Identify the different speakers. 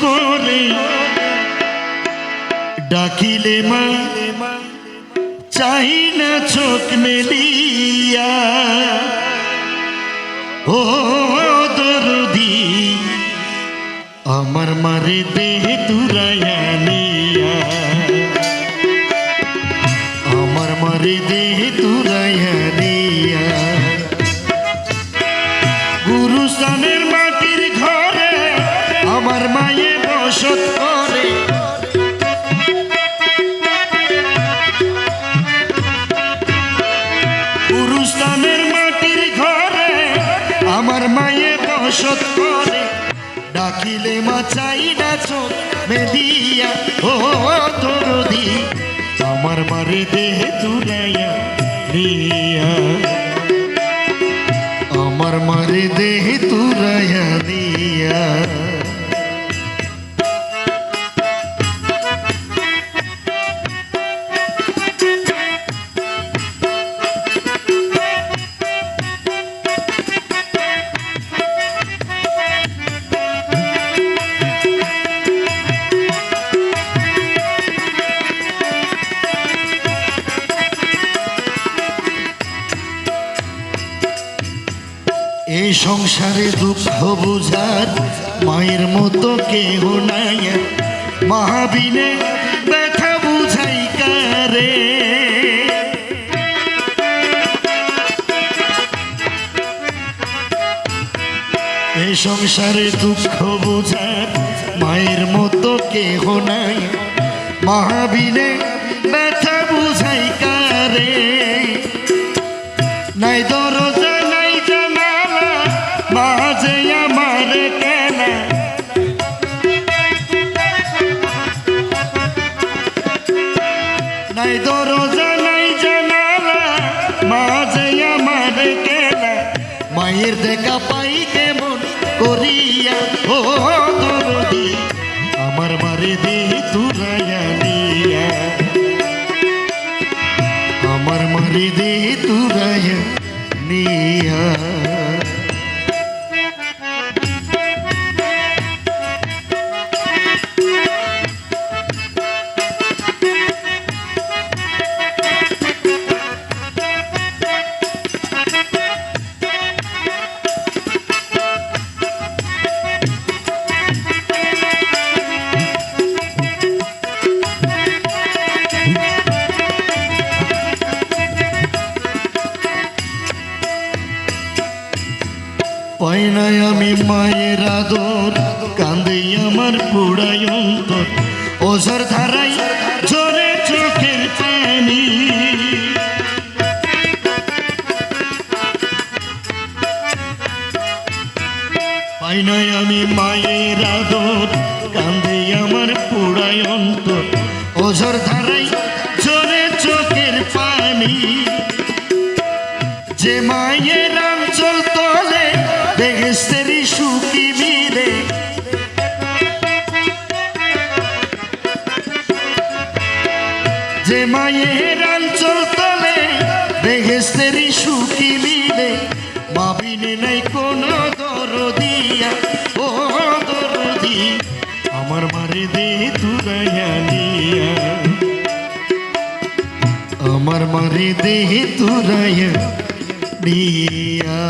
Speaker 1: করে। ডাকিলে মা, চাই না চোখ মেলিয়া। ও দরদি, আমার মারে দেহ তুরাইয়া নিয়া। আমার মারে দেহ তুরাইয়া মায়ে বসত করে। গুরুস্থানের মাটির ঘরে আমার মায়ে বসত করে। ডাকিলে মা চাই না চোখ মেলিয়া ও দরদি আমার মারে দেহ তুরাইয়া নিয়া এই সংসারে দুঃখ বুঝার মায়ের মতো কেহ নাই। মহাবিনে ব্যথা বুঝাই কারে। এই সংসারে দুঃখ বুঝার মায়ের মতো কেহ নাই। মহাবিনে ব্যথা বুঝাই কারে। নাই দরজা মায়ের দেখা পাই কেমন করিয়া, ও দরদি, আমার মারে দি তুরাইয়া দিয়া আমার মারে দি তুরাইয়া নিয়া। পাই আমি মায়ের আদর কান্দে আমার পুড়াই অন্তর। ওঝর ধারাই জোরে চোখের পানি। পাই আমি মায়ের আদর কান্দে আমার পুড়াই অন্তর। ওঝর ধারাই জোরে চোখের পানি। মায়ের অঞ্চল তলে বেহেস্তেরি সুখী মিলে, মাবিনে নাই কোনো দরদিয়া ও দরদি আমার মারে দে তুরাইয়া নিয়া। আমার মারে দেহে তুরাইয়া নিয়া।